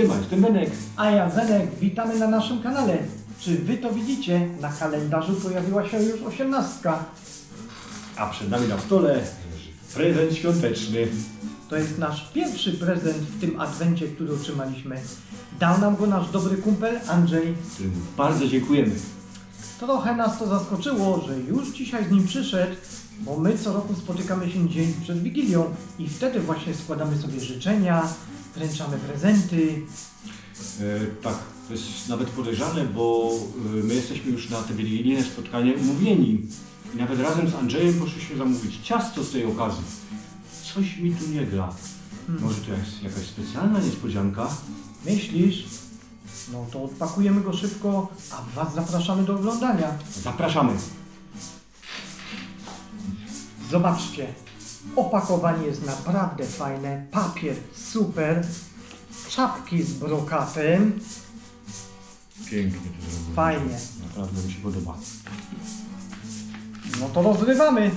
Siema, jestem Benek. A ja Zenek, witamy na naszym kanale. Czy wy to widzicie? Na kalendarzu pojawiła się już osiemnastka. A przed nami na stole prezent świąteczny. To jest nasz pierwszy prezent w tym adwencie, który otrzymaliśmy. Dał nam go nasz dobry kumpel Andrzej. któremu bardzo dziękujemy. Trochę nas to zaskoczyło, że już dzisiaj z nim przyszedł, bo my co roku spotykamy się dzień przed Wigilią i wtedy właśnie składamy sobie życzenia, wręczamy prezenty. E, tak, to jest nawet podejrzane, bo e, my jesteśmy już na te wigilijne spotkanie umówieni. I nawet razem z Andrzejem poszliśmy zamówić ciasto z tej okazji. Coś mi tu nie gra. Hmm. Może to jest jakaś specjalna niespodzianka? Myślisz? No to odpakujemy go szybko, a Was zapraszamy do oglądania. Zapraszamy. Zobaczcie, opakowanie jest naprawdę fajne, papier super, czapki z brokatem, Pięknie to zrobione. Fajnie. Naprawdę mi się podoba. no to rozrywamy.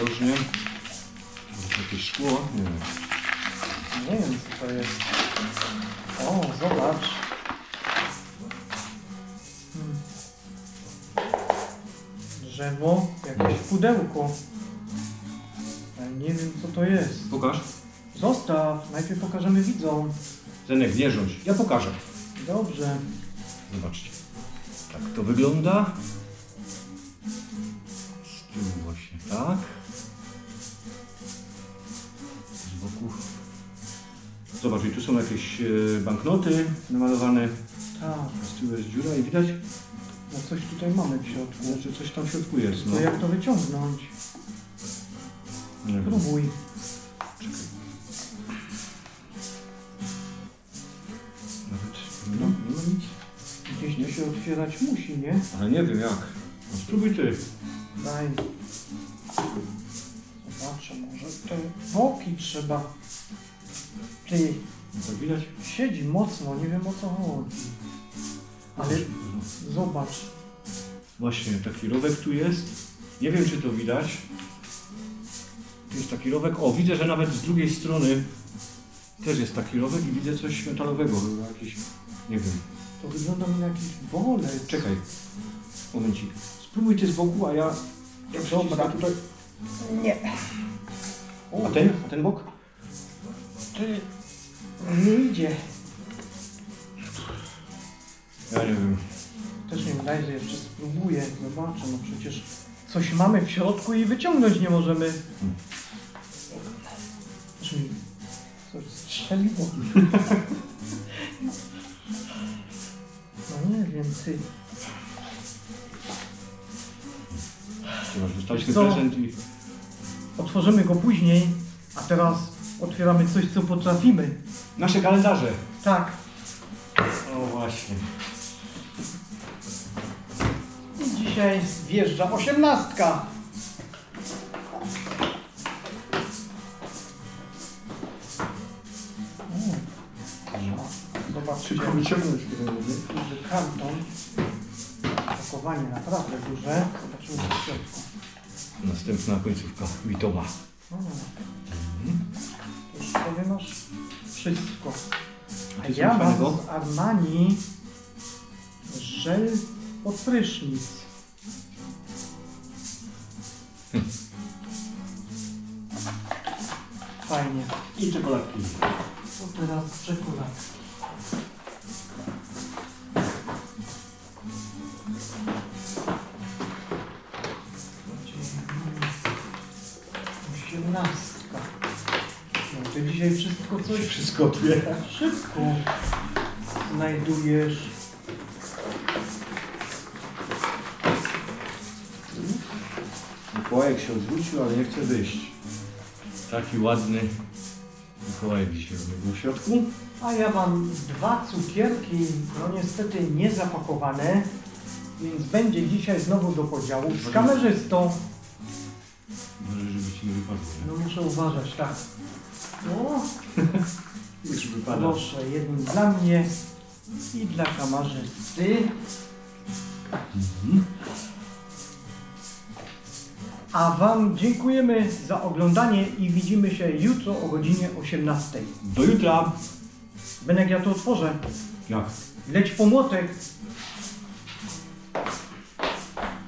Różnie. Może jakieś szkło? Nie wiem. Nie wiem co to jest. O, zobacz. Drzewo, jakieś pudełko. Ale nie wiem co to jest. Pokaż. Zostaw, najpierw pokażemy widzom. Zenek, nie rządź. Ja pokażę. Dobrze. Zobaczcie. Tak to wygląda. Z tyłu właśnie tak. Z boku. Zobacz, i tu są jakieś e, banknoty namalowane. Tak, Z tyłu jest dziura i widać, no coś tutaj mamy w środku. znaczy coś tam w środku jest. No. Jak to wyciągnąć? Nie wiem. Próbuj. Czekaj. Nawet no, nie ma nic. Gdzieś to się otwierać musi, nie? Ale nie wiem jak. No, spróbuj ty. Daj. Zobaczę, może te boki trzeba. Ty, Tak widać? siedzi mocno, nie wiem o co chodzi. Ale zobacz, Właśnie, taki rowek tu jest. Nie wiem, czy to widać. Tu jest taki rowek. O, widzę, że nawet z drugiej strony też jest taki rowek i widzę coś metalowego. Chyba jakiś, nie wiem. to wygląda mi na jakiś bolec. Czekaj, momencik. Spróbuj ty z boku, a ja... ja Dobra, tutaj. Nie. A ten? A ten bok? Ty, nie idzie. Ja nie wiem. Też nie wiem, daj, że jeszcze spróbuję. Zobaczę, no przecież coś mamy w środku i wyciągnąć nie możemy. Aż mi coś strzeliło. No nie wiem, ty. Co? prezent i... Otworzymy go później, a teraz otwieramy coś, co potrafimy. Nasze kalendarze. Tak. O właśnie. Dzisiaj wjeżdża osiemnastka. O, Zobaczcie, wyciągnąć duży karton. Opakowanie naprawdę duże. Zobaczymy co w środku. Następna końcówka Witowa. O, to już sobie masz wszystko. A ja mam z Armani żel pod prysznic. Fajnie. I czekoladki. To teraz czekolad. Osiemnastka. No dzisiaj wszystko coś Wszystko otwiera. szybko znajdujesz. Mikołajek się odwrócił, ale nie chce wyjść. Taki ładny Mikołajek dzisiaj był w środku. A ja mam dwa cukierki, no niestety nie zapakowane, więc będzie dzisiaj znowu do podziału z kamerzystą. Może, żeby ci nie wypadło. No muszę uważać, tak. O, nie? Już wypada. proszę, jeden dla mnie i dla kamerzysty. Mhm. A Wam dziękujemy za oglądanie i widzimy się jutro o godzinie 18. Do jutra. Benek, ja to otworzę. Jak? Leć po młotek.